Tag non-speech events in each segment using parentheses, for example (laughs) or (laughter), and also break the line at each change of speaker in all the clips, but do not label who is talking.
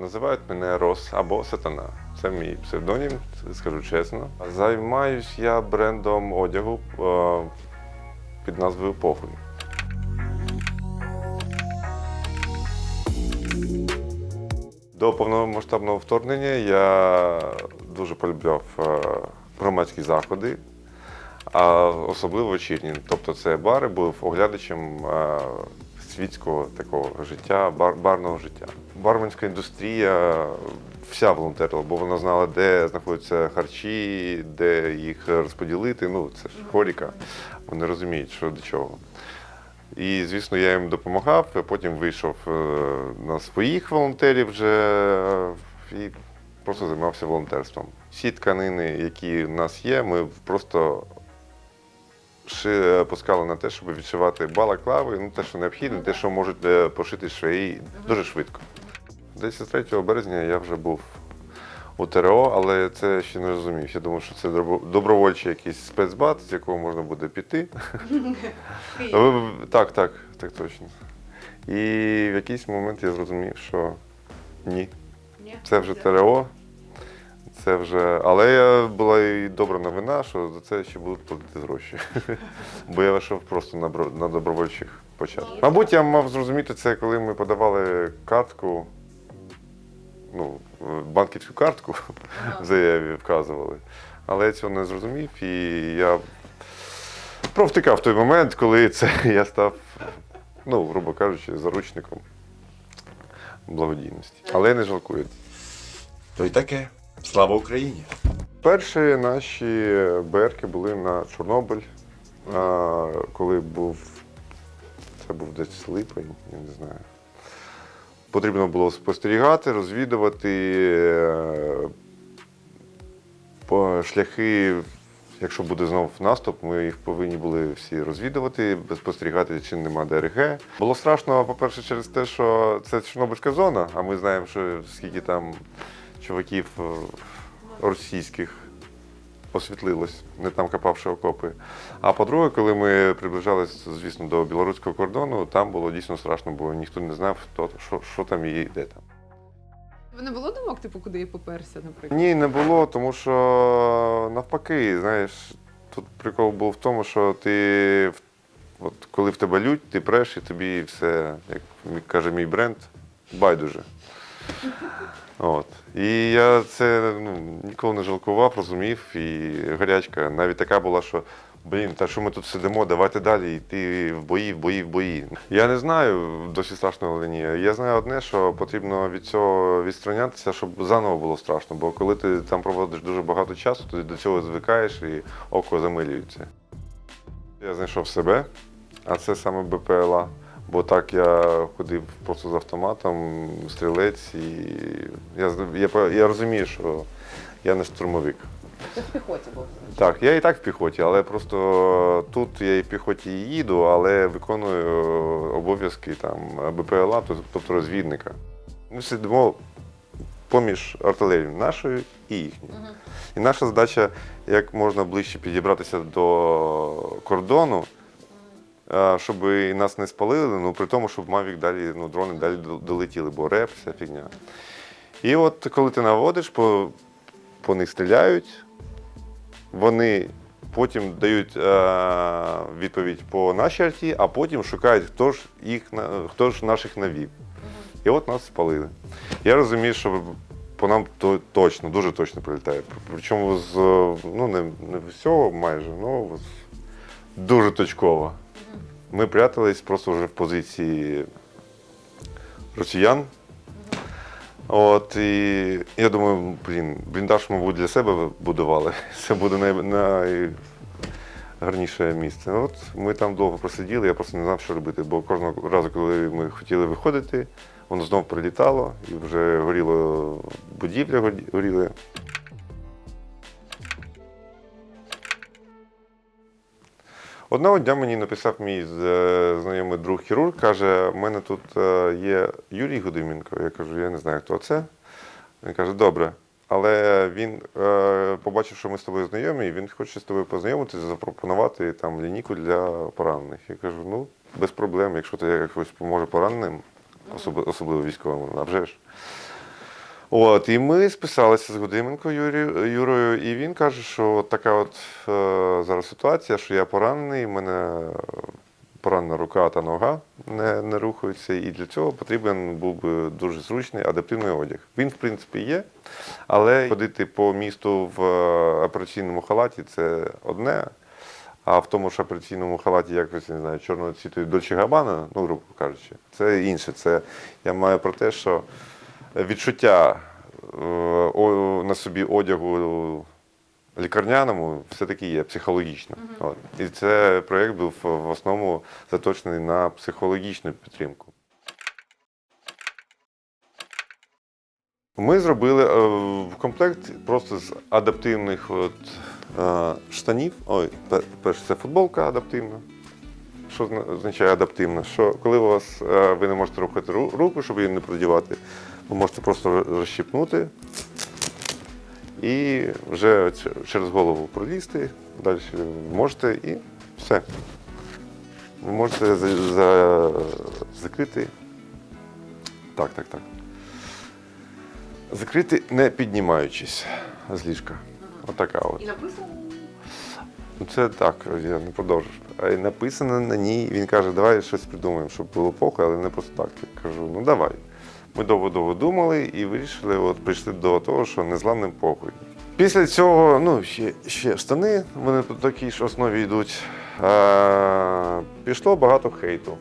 Називають мене Рос або Сатана. Це мій псевдонім, скажу чесно. Займаюсь я брендом одягу е, під назвою Похуй. До повномасштабного вторгнення я дуже полюбляв е, громадські заходи, а особливо вечірні. Тобто це бари, був оглядачем е, світського такого життя, бар, барного життя. Барменська індустрія вся волонтерила, бо вона знала, де знаходяться харчі, де їх розподілити. Ну, це ж хоріка. Вони розуміють, що до чого. І, звісно, я їм допомагав, потім вийшов е, на своїх волонтерів вже і просто займався волонтерством. Всі тканини, які в нас є, ми просто пускали на те, щоб відшивати балаклави, ну те, що необхідно, те, що можуть е, пошити швеї дуже швидко. Десь 3 березня я вже був у ТРО, але це ще не розумів. Я думав, що це добровольчий якийсь спецбат, з якого можна буде піти. (laughs) Так, так, так точно. І в якийсь момент я зрозумів, що Ні? це вже ТРО. Це вже. Але була і добра новина, що за це ще будуть платити гроші. (laughs) Бо я вийшов просто на, бро- на добровольчих початках. Мабуть, я мав зрозуміти це, коли ми подавали картку, ну, банківську картку в заяві вказували. Але я цього не зрозумів, і я провтикав той момент, коли це (laughs) я став, ну, грубо кажучи, заручником благодійності. Але я не жалкую.
То й таке. Слава Україні!
Перші наші БРки були на Чорнобиль, коли був. Це був десь липень, я не знаю. Потрібно було спостерігати, розвідувати е, шляхи. Якщо буде знов наступ, ми їх повинні були всі розвідувати, спостерігати, чи нема ДРГ. Було страшно, по-перше, через те, що це Чорнобильська зона, а ми знаємо, що скільки там чуваків е, російських освітлилось, не там копавши окопи. А по-друге, коли ми приближалися, звісно, до білоруського кордону, там було дійсно страшно, бо ніхто не знав, хто, що, що там і де там.
Не було думок, типу, куди я поперся, наприклад?
Ні, не було, тому що навпаки, знаєш, тут прикол був в тому, що ти, от коли в тебе лють, ти преш і тобі все, як каже мій бренд, байдуже. От. І я це ну, ніколи не жалкував, розумів, і гарячка навіть така була, що блін, та що ми тут сидимо, давайте далі йти в бої, в бої, в бої. Я не знаю, досі страшно але ні. Я знаю одне, що потрібно від цього відстранятися, щоб заново було страшно. Бо коли ти там проводиш дуже багато часу, ти до цього звикаєш і око замилюється. Я знайшов себе, а це саме БПЛА. Бо так я ходив просто з автоматом, стрілець, і я, я, я розумію, що я не штурмовик.
Ти в піхоті був.
Так, я і так в піхоті, але просто тут я і в піхоті їду, але виконую обов'язки там БПЛА, тобто розвідника. Ми сидимо поміж артилерією нашою і їхньою. І наша задача як можна ближче підібратися до кордону, щоб і нас не спалили, ну при тому, щоб Мавік далі, ну, дрони далі долетіли, бо реп, вся фігня. І от коли ти наводиш, по, по них стріляють, вони потім дають е, відповідь по нашій арті, а потім шукають, хто ж їх хто ж наших навів. І от нас спалили. Я розумію, що по нам то точно, дуже точно прилітає. Причому з ну не, не всього майже, ну дуже точково. Ми прятались просто вже в позиції росіян. От, і я думаю, блін, бліндаж, мабуть, для себе будували. (laughs) Це буде най, найгарніше місце. От ми там довго просиділи, я просто не знав, що робити, бо кожного разу, коли ми хотіли виходити, воно знов прилітало і вже горіло будівля горі- горіли. Одного дня мені написав мій е, знайомий друг хірург, каже, у мене тут е, є Юрій Гудименко. Я кажу, я не знаю, хто це. Він каже, добре. Але він е, побачив, що ми з тобою знайомі, він хоче з тобою познайомитися, запропонувати там лінійку для поранених. Я кажу, ну, без проблем, якщо ти якось поможе пораненим, особливо військовим, а вже ж. От, і ми списалися з Гудименко Юрі, Юрою, і він каже, що от така от е, зараз ситуація, що я поранений, в мене поранена рука та нога не, не рухаються, і для цього потрібен був би дуже зручний адаптивний одяг. Він, в принципі, є, але ходити по місту в е, операційному халаті це одне. А в тому ж операційному халаті якось не знаю, чорного цвіту Дольче Габана, ну, грубо кажучи, це інше. Це я маю про те, що відчуття е, на собі одягу лікарняному все-таки є психологічно. От. І це проєкт був в основному заточений на психологічну підтримку. Ми зробили е, в комплект просто з адаптивних от, е, штанів. Ой, перше, це футболка адаптивна. Що означає адаптивна? Що коли у вас ви не можете рухати руку, щоб її не продівати, ви можете просто роз- розщіпнути і вже через голову пролізти, далі можете і все. Ви можете за, за, закрити. Так, так, так. Закрити, не піднімаючись з ліжка. Отака от.
І написано.
Ну, Це так, я не продовжу. А написано на ній, він каже, давай щось придумаємо, щоб було похуй, але не просто так. Я кажу, ну давай. Ми довго-довго думали і вирішили, от прийшли до того, що незламним похуй. Після цього, ну, ще, ще штани, вони по такій ж основі йдуть. Е, пішло багато хейту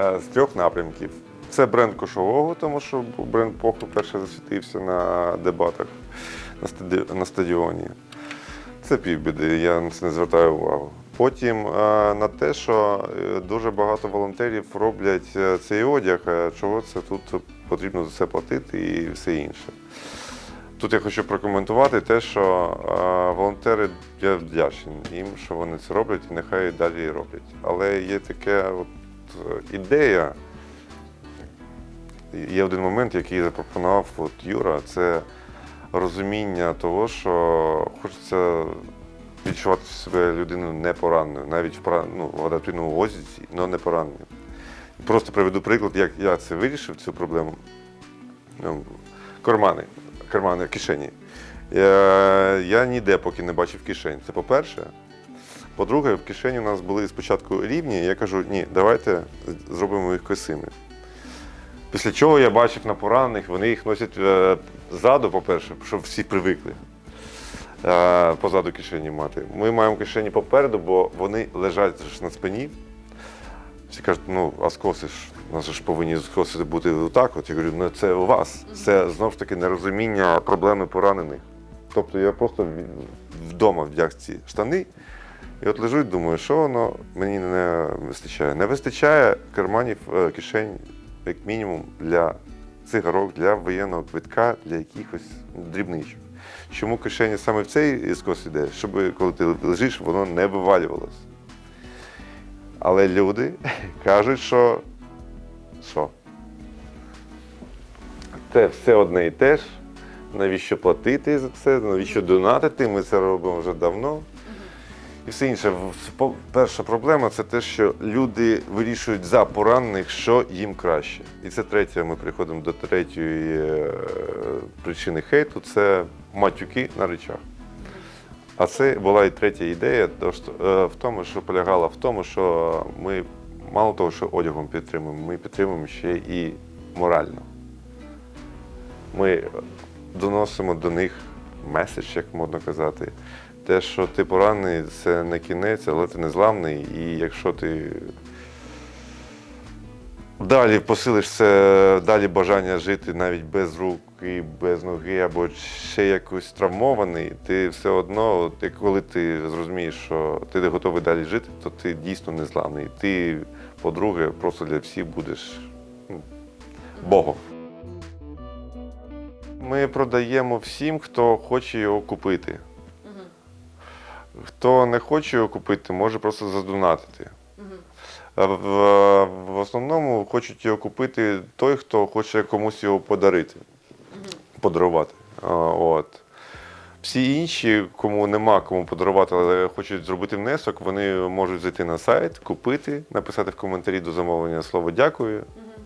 е, з трьох напрямків. Це бренд кошового, тому що бренд похуй перше засвітився на дебатах на стадіоні. Це півбіди, я на це не звертаю увагу. Потім е, на те, що е, дуже багато волонтерів роблять е, цей одяг, чого це тут потрібно за це платити і все інше. Тут я хочу прокоментувати те, що волонтери я вдячний їм, що вони це роблять, і нехай далі роблять. Але є така от ідея, є один момент, який запропонував от Юра, це розуміння того, що хочеться відчувати себе людиною непораненою, навіть в, ну, в адаптивному озі, але не пораненою. Просто приведу приклад, як я це вирішив, цю проблему. Ну, Кармани, кармани, кишені. Я, я ніде поки не бачив кишень. Це по-перше. По-друге, в кишені у нас були спочатку рівні, я кажу, ні, давайте зробимо їх косими. Після чого я бачив на поранених, вони їх носять е, ззаду, по-перше, щоб всі привикли е, позаду кишені мати. Ми маємо кишені попереду, бо вони лежать на спині. Всі кажуть, ну, а скоси ж, у нас ж повинні скоси бути отак. От я говорю, ну це у вас. Це знову ж таки нерозуміння проблеми поранених. Тобто я просто вдома вдяг ці штани. І от лежу і думаю, що воно мені не вистачає. Не вистачає карманів е, кишень, як мінімум, для цигарок, для воєнного квитка, для якихось дрібничок. Чому кишені саме в цей скос йде? Щоб коли ти лежиш, воно не вивалювалося. Але люди (laughs) кажуть, що що? Це все одне і те ж. Навіщо платити за це? Навіщо донатити? Ми це робимо вже давно. І все інше. Перша проблема це те, що люди вирішують за поранених, що їм краще. І це третє, ми приходимо до третьої е, причини хейту це матюки на речах. А це була і третя ідея, е, в тому, що полягала в тому, що ми мало того, що одягом підтримуємо, ми підтримуємо ще і морально. Ми доносимо до них меседж, як можна казати. Те, що ти поранений, це не кінець, але ти незламний. І якщо ти далі посилиш це, далі бажання жити навіть без руки, без ноги або ще якось травмований, ти все одно, коли ти зрозумієш, що ти не готовий далі жити, то ти дійсно незламний. Ти, по-друге, просто для всіх будеш ну, Богом. Ми продаємо всім, хто хоче його купити. Хто не хоче його купити, може просто задонатити. В, в основному хочуть його купити той, хто хоче комусь його подарити, подарувати. От. Всі інші, кому нема кому подарувати, але хочуть зробити внесок, вони можуть зайти на сайт, купити, написати в коментарі до замовлення слово дякую,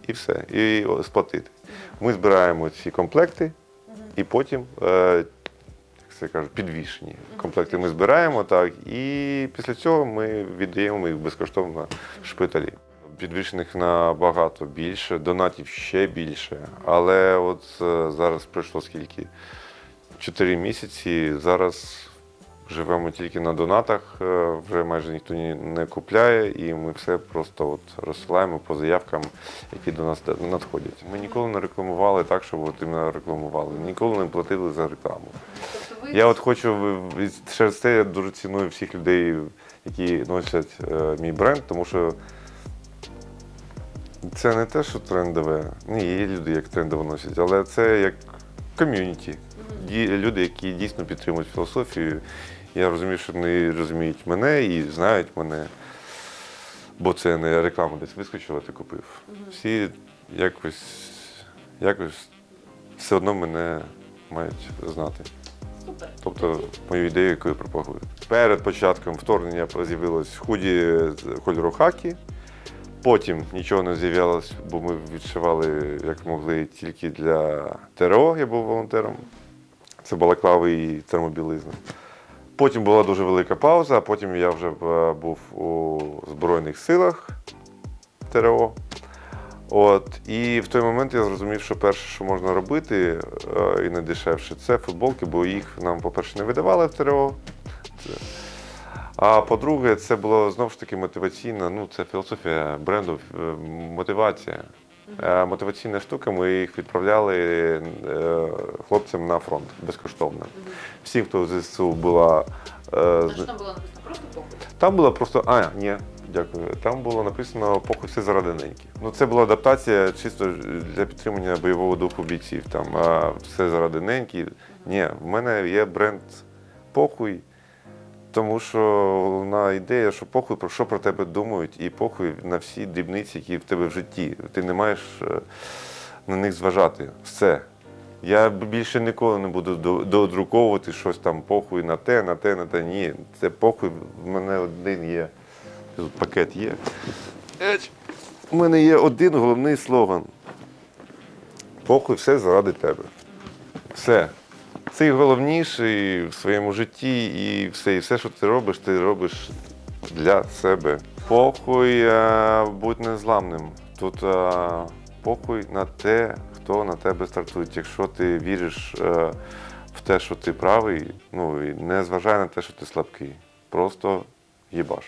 і і все, і сплатити. Ми збираємо ці комплекти, і потім, е, це кажуть, підвішені комплекти ми збираємо, так, і після цього ми віддаємо їх безкоштовно в шпиталі. Підвішених набагато більше, донатів ще більше. Але от е, зараз пройшло скільки? Чотири місяці. Зараз живемо тільки на донатах, е, вже майже ніхто не купляє, і ми все просто от розсилаємо по заявкам, які до нас надходять. Ми ніколи не рекламували так, щоб от рекламували. Ніколи не платили за рекламу. Я от хочу через це я дуже ціную всіх людей, які носять е, мій бренд, тому що це не те, що трендове. Ні, є люди, як трендово носять, але це як ком'юніті. Люди, які дійсно підтримують філософію. Я розумію, що вони розуміють мене і знають мене. Бо це не реклама десь вискочила, ти купив. Всі якось, якось все одно мене мають знати. Тобто мою ідею, яку я пропагую. Перед початком вторгнення з'явилось худі кольору хакі. Потім нічого не з'явилось, бо ми відшивали як могли тільки для ТРО, я був волонтером. Це балаклави і термобілизна. Потім була дуже велика пауза, а потім я вже е, був у Збройних силах ТРО. От, і в той момент я зрозумів, що перше, що можна робити, е, і найдешевше, це футболки, бо їх нам, по-перше, не видавали в ТРО. А по-друге, це було знову ж таки мотиваційна, ну це філософія бренду, е, мотивація. Е, Мотиваційна штука, ми їх відправляли хлопцям на фронт безкоштовно. Всі, хто в ЗСУ була.
там написано? Просто похуй.
там було просто. А, ні, дякую. Там було написано похуй все заради неньки. Ну це була адаптація чисто для підтримання бойового духу бійців. Там а, все заради неньки. Ні, в мене є бренд похуй. Тому що головна ідея, що похуй про що про тебе думають, і похуй на всі дрібниці, які в тебе в житті. Ти не маєш е, на них зважати. Все. Я більше ніколи не буду додруковувати щось там похуй на те, на те, на те. Ні, це похуй. В мене один є. Пакет є. У мене є один головний слоган. Похуй все заради тебе. Все. Це головніший в своєму житті, і все, і все, що ти робиш, ти робиш для себе. Похуй е, будь незламним. Тут е, похуй на те, хто на тебе стартує. Якщо ти віриш е, в те, що ти правий, ну і не зважай на те, що ти слабкий. Просто їбаш.